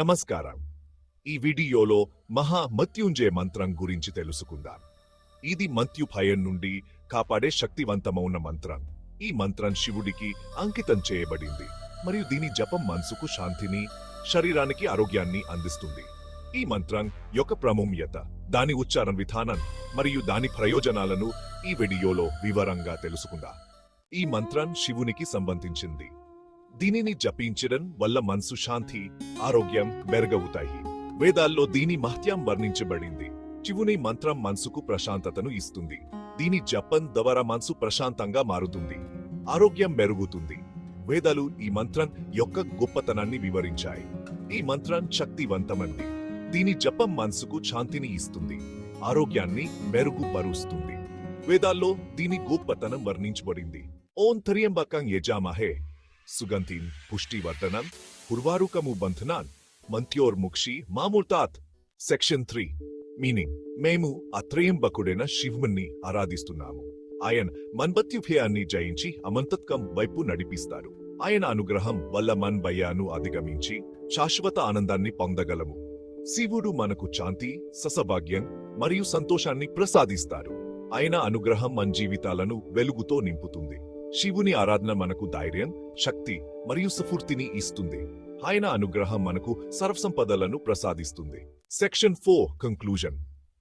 నమస్కారం. ఈ వీడియోలో మహా మత్యుంజయ మంత్రం గురించి తెలుసుకుందాం. ఇది మత్యు భయం నుండి కాపాడే శక్తివంతమైన మంత్రం. ఈ మంత్రం శివుడికి అంకితం చేయబడింది. మరియు దీని జపం మనసుకు శాంతిని శరీరానికి ఆరోగ్యాన్ని అందిస్తుంది. ఈ మంత్రం యొక్క ప్రాముఖ్యత దాని ఉచ్చారణ విధానం మరియు దాని ప్రయోజనాలను ఈ వీడియోలో వివరంగా తెలుసుకుందాం. ఈ మంత్రం శివునికి సంబంధించింది. దీనిని జపించడం వల్ల మనసు శాంతి ఆరోగ్యం మెరుగవుతాయి. వేదాల్లో దీని మహత్యం వర్ణించబడింది. శివుని మంత్రం మనసుకు ప్రశాంతతను ఇస్తుంది. దీని జపం ద్వారా మనసు ప్రశాంతంగా మారుతుంది. ఆరోగ్యం మెరుగుతుంది. వేదాలు ఈ మంత్రం యొక్క గొప్పతనాన్ని వివరించాయి. ఈ మంత్రం శక్తివంతమంది. దీని జపం మనసుకు శాంతిని ఇస్తుంది. ఆరోగ్యాన్ని మెరుగుపరుస్తుంది. వేదాల్లో దీని గొప్పతనం వర్ణించబడింది. ఓం త్రియంబకం యజామహే. సుగంధిం పుష్టివర్ధనం ఉర్వారుకము బంధనాన్ మంత్యోర్ముక్షి మామూర్తాత్ సెక్షన్ త్రీ మీనింగ్ మేము అత్రయంబకుడైన శివుణ్ణి ఆరాధిస్తున్నాము ఆయన మన్మత్యుభయాన్ని జయించి అమంతత్కం వైపు నడిపిస్తారు ఆయన అనుగ్రహం వల్ల మన్ భయాను అధిగమించి శాశ్వత ఆనందాన్ని పొందగలము శివుడు మనకు శాంతి ససభాగ్యం మరియు సంతోషాన్ని ప్రసాదిస్తారు ఆయన అనుగ్రహం మన జీవితాలను వెలుగుతో నింపుతుంది శివుని ఆరాధన మనకు ధైర్యం శక్తి మరియు స్ఫూర్తిని ఇస్తుంది. ఆయన అనుగ్రహం మనకు సర్వసంపదలను ప్రసాదిస్తుంది. Section four conclusion.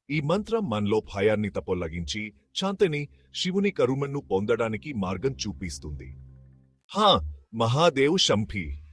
ఈ మంత్రం మనలో భయాన్ని తపొల్లగించి శాంతిని శివుని కరుమను పొందడానికి మార్గం చూపిస్తుంది. హా! మహాదేవ్ శంభి.